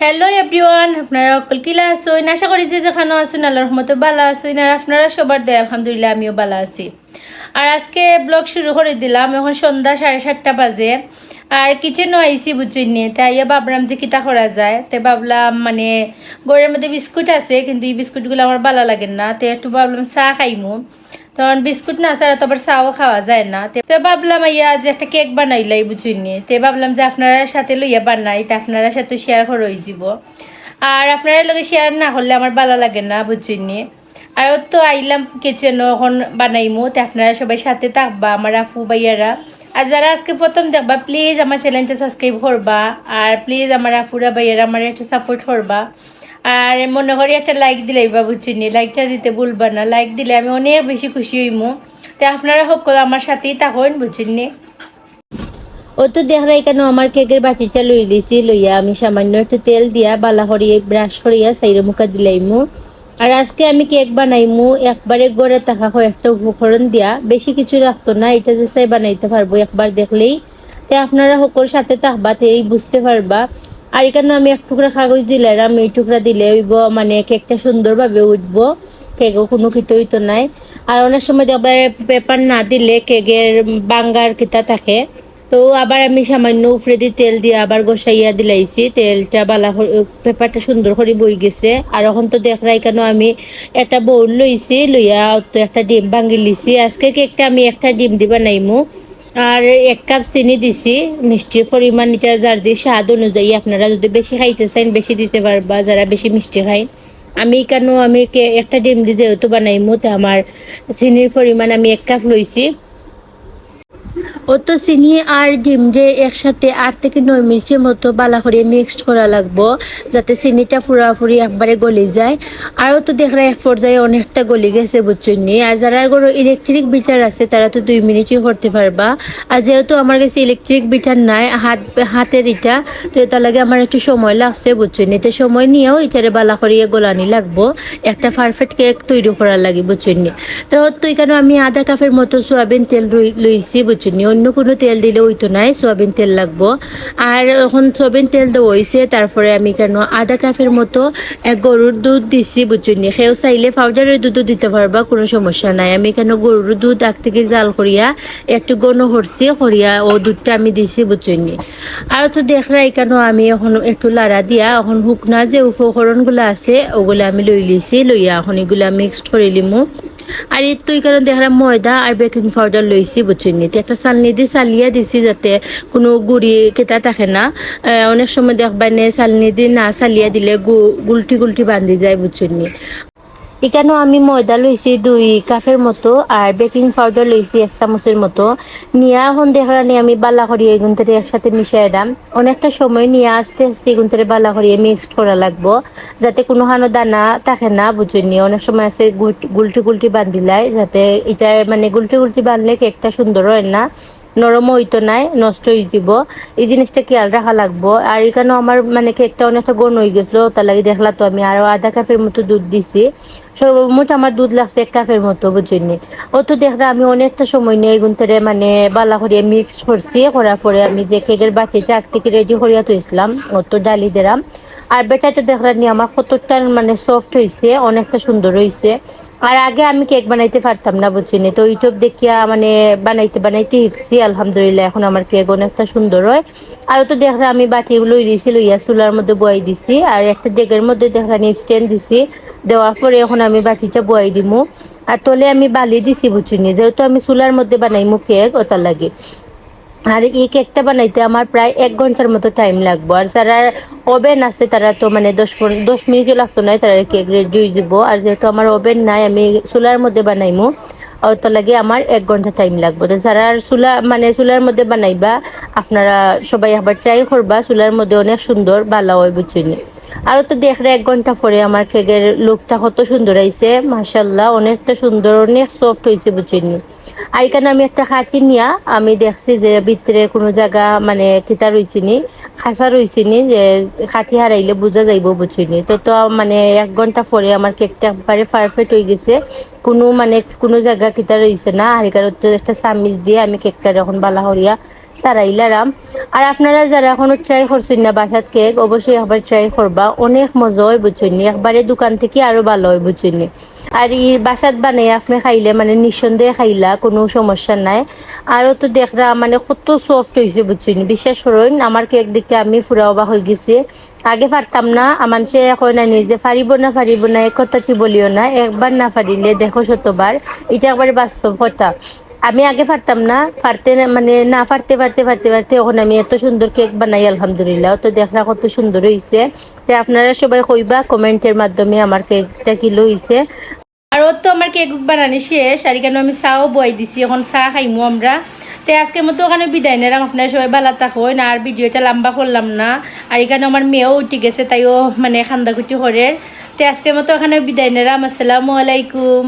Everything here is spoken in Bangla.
হ্যালো এভরিওয়ান আপনারা অকল কিলা আছেন? আশা করি যে যেখানে আছেন, আল্লাহর রহমতে ভালো আছেন। আর আপনারা সবার দেয়, আলহামদুলিল্লাহ, আমিও ভালো আছি। আর আজকে ব্লগ শুরু করে দিলাম। এখন সন্ধ্যা সাড়ে সাতটা বাজে। আর কিচেনও আইসি বুঝছেন নি তাই ভাবলাম যে কিতা করা যায়। তাই ভাবলাম মানে গড়ের মধ্যে বিস্কুট আছে, কিন্তু এই বিস্কুটগুলো আমার ভালো লাগে না। তো একটু ভাবলাম চাহ খাইমু। তখন বিস্কুট না ছাড়া তো আবার চাও খাওয়া যায় না। তে ভাবলাম ইয়া যে একটা কেক বানাইলাই বুঝুইনি তে ভাবলাম যে আপনারা সাথে লইয়া বানাই, তা আপনারা সাথে শেয়ার করে যাব আর আপনারা লগে শেয়ার না করলে আমার ভালো লাগে না বুঝুইনি আর ওর তো আইলাম কিচেন এখন বানাইমু, তে আপনারা সবাই সাথে থাকবা, আমার আফু ভাইয়ারা। আর যারা আজকে প্রথম দেখবা প্লিজ আমার চ্যানেলটা সাবস্ক্রাইব করবা। আর প্লিজ আমার আফুরা ভাইয়ারা আমার একটু সাপোর্ট করবা। আর মনে করি একটা লাইক বা বুঝছিনি লাইকটা দিতে ভুলবা না। লাইক দিলে আমি অনেক বেশি খুশি হইমু। তো আপনারা সকল আমার সাথেই থাকুন বুঝছেননি ও তো দেখাই কেন আমার কেকের বাটিটা লই লিছি লইয়া আমি সামান্য একটু তেল দিয়া বালা করিয়ে ব্রাশ করিয়া সাইরে মুখা দিলাইমু। আর আজকে আমি কেক বানাইমু। একবারে গড়ে থাকা কয়েকটা উপকরণ দিয়া। বেশি কিছু রাখতো না, এটা যে চাই বানাইতে পারব একবার দেখলেই। তো আপনারা সকল সাথে থাকবা এই বুঝতে পারবা। আর এখানে আমি এক টুকরা কাগজ দিলাম এই টুকরা দিলে হইব মানে কেকটা সুন্দরভাবে উঠবো। কেকও কোনো কিছু হইতো নাই। আর অনেক সময় দেখবা পেপার না দিলে কেকের বাঙ্গার কিতা থাকে। তো আবার আমি সামান্য উপরে দিয়ে তেল দিয়ে আবার গোসাইয়া দিলাইছি। তেলটা বালা পেপারটা সুন্দর করে বই গেছে। আর এখন তো দেখরাই কেন আমি একটা বউল লইছি, লইয়া তো একটা ডিম ভাঙি লিছি। আজকে কেকটা আমি একটা ডিম দিবা নাইমু। আর এক কাপ চিনি দিছি, মিষ্টির পরিমাণ এটা যার দিয়ে স্বাদ অনুযায়ী আপনারা যদি বেশি খাইতে চান, বেশি দিতে পারবা যারা বেশি মিষ্টি খায়। আমি কেন আমি একটা ডিম দিয়ে যেহেতু বানাইমো, তো আমার চিনির পরিমাণ আমি এক কাপ লইছি। ও তো চিনি আর ডিম দিয়ে একসাথে আট থেকে নয় মিনিটের মতো বালা করে মিক্সড করা লাগবো, যাতে চিনিটা পুরাপুরি একবারে গলি যায়। আরও তো দেখরা এক পর্যায়ে অনেকটা গলি গেছে বুঝছেন। আর যারা কোনো ইলেকট্রিক বিটার আছে, তারা তো দুই মিনিটই করতে পারবা। আর যেহেতু আমার কাছে ইলেকট্রিক বিটার নাই, হাত, হাতের ইটা তো তার লাগে আমার একটু সময় লাগছে বুঝছেন। তো সময় নিয়েও এটারে বালা করিয়ে গোলানি লাগবো। একটা পারফেক্ট কেক তৈরি করার লাগে বুঝছেন। তো তো এখানে আমি আধা কাপের মতো সোয়াবিন তেল লই- লইছি বুঝছেন? অন্য কোনো তেল দিলে হইতো নাই, সোয়াবিন তেল লাগবো। আর এখন সোয়াবিন তেল দেওয়া হয়েছে তারপরে আমি কেন আধা কাপের মতো এক গরুর দুধ দিছি, বুঝছেন নি? সেও চাইলে পাউডারের দুধও দিতে পারবা, কোনো সমস্যা নাই। আমি কেন গরুর দুধ আগ থেকে জাল করিয়া একটু গণ করছি, করিয়া ও দুধটা আমি দিছি, বুঝছেন নি? আর তো দেখলাই কেন আমি এখন একটু লাড়া দিয়া, এখন শুকনা যে উপকরণগুলো আছে, ওগুলো আমি লই লিছি, লইয়া এখন এগুলা মিক্সড করে লিমু। আর এই তো এই কারণে দেখা ময়দা আর বেকিং পাউডার লইছি, বুঝছেন তো একটা চালনি দিয়ে চালিয়ে দিছি যাতে কোনো গুড়ি কেটা থাকে না। অনেক সময় দেখবা নে চালনি দিয়ে না চালিয়ে দিলে গুলটি গুলটি বান্ধি যায়, বুঝছেন নি এখানেও আমি ময়দা লইছি, দুই কাপের মতো, আর বেকিং পাউডার লইছি, এক চামচের মতো। নিয়া এখন দেখানি আমি বালা করিয়ে এগুন থেকে একসাথে মিশাই দাম অনেকটা সময় নিয়ে আস্তে আস্তে এগুন থেকে বালা করিয়ে মিক্সড করা লাগবো, যাতে কোনো হানো দানা থাকে না বুঝুনি অনেক সময় আছে গুল- গুলটি গুলটি বান্ধিলাই যাতে এটা মানে গুলটি গুলটি বানলে কেকটা সুন্দর হয় না। নরম হইতো নাই নষ্ট হয়ে যাব এই জিনিসটা খেয়াল রাখা লাগবো। আর এখানেও আমার মানে কেকটা অনেকটা গণ হয়ে গেছিল, তার লাগে দেখলা তো আমি। আরও আধা কাপের মতো দুধ দিছি। সর্বমোট আমার দুধ লাগছে এক কাপের মতো বুঝিনি তো দেখলা আমি অনেকটা সময় নিয়ে থেকে মানে বালা করিয়ে মিক্সড করছি, করার পরে আমি যে কেকের বাটিটা আগ থেকে রেডি করিয়া তুইছিলাম তো ডালি দিলাম। আর বেটাটা দেখলা নিয়ে আমার কতটা মানে সফট হয়েছে অনেকটা সুন্দর হয়েছে আর আগে আমি কেক বানাইতে পারতাম না, বুঝছিনি? তো ইউটিউব দেখিয়া মানে বানাইতে বানাইতে শিখছি, আলহামদুলিল্লাহ। এখন আমার কেক অনেকটা সুন্দর হয়। আর তো দেখলে আমি বাটিগুলো দিয়েছি লইয়া চুলার মধ্যে বয়াই দিছি। আর একটা ডেগের মধ্যে দেখলাম স্ট্যান্ড দিছি। দেওয়ার পরে এখন আমি বাটিটা বয়াই দিমু। আর তলে আমি বালি দিছি, বুঝছিনি? যেহেতু আমি চুলার মধ্যে বানাইমু কেক ওটার লাগে। আর এই কেকটা বানাইতে আমার প্রায় এক ঘণ্টার মতো টাইম লাগবো। আর যারা ওভেন আছে, তারা তো মানে দশ দশ মিনিটও লাগতো না, তারা কেক রেডি দিব আর যেহেতু আমার ওভেন নাই, আমি চুলার মধ্যে বানাইমু। অত লাগে আমার এক ঘণ্টা টাইম লাগবো। তো যারা চুলা মানে চুলার মধ্যে বানাইবা, আপনারা সবাই আবার ট্রাই করবা। চুলার মধ্যে অনেক সুন্দর ভালো হয় বুঝছিনি। আরও তো দেখলে এক ঘণ্টা পরে আমার কেকের লুকটা কত সুন্দর আইছে মাসাল্লাহ অনেকটা সুন্দর, অনেক সফট হয়েছে বুঝছিনি আর এখানে আমি একটা খাঁচি নিয়া, আমি দেখছি যে ভিতরে কোনো জায়গা মানে কিতা রইছিনি খাঁচা রইছিনি যে খাঁটি হারাইলে বোঝা যাইব বুঝিনি। তো তো মানে এক ঘণ্টা পরে আমার কেকটা একবারে পারফেক্ট হয়ে গেছে, কোনো মানে কোনো জায়গা কিতা রইছে না, আর এখানে একটা চামিচ দিয়ে আমি কেকটা যখন বালা হরিয়া সারাইলারাম আর আপনারা যারা এখনও ট্রাই করছেন না বাসাত কেক অবশ্যই একবার ট্রাই করবা। অনেক মজা হয় বুঝছেন একবারে দোকান থেকে আরও ভালো হয় বুঝছেন আর ই বাসাত বানাই আপনি খাইলে মানে নিঃসন্দেহে খাইলা, কোনো সমস্যা নাই। আরও তো দেখরা মানে কত সফট হয়েছে বুঝছেন বিশ্বাস করুন, আমার কেক দেখে আমি ফুরা অবাক হয়ে গেছি। আগে পারতাম না, আমার সে এখন না নিজে পারিব না পারিব না, এক কথাটি বলিও না, একবার না পারিলে দেখো শতবার। এটা একবারে বাস্তব কথা। আমি আগে পারতাম না পারতে না- মানে না পারতে পারতে পারতে পারতে এখন আমি এত সুন্দর কেক বানাই, আলহামদুলিল্লাহ। তো দেখলা কত সুন্দর হয়েছে তো আপনারা সবাই কইবা কমেন্টের মাধ্যমে আমার কেকটা কিলো হয়েছে আর ওর তো আমার কেক বানানি শেষ, আর এখানে আমি চাও বই দিছি, এখন চা খাইমু আমরা। তো আজকের মতো ওখানে বিদায় নিলাম, আপনারা সবাই ভালো না আর ভিডিওটা লম্বা করলাম না। আর এখানে আমার মেয়েও উঠে গেছে, তাইও মানে খান্দাকুটি করে। তো আজকের মতো ওখানে বিদায় নিলাম, আসসালামু আলাইকুম।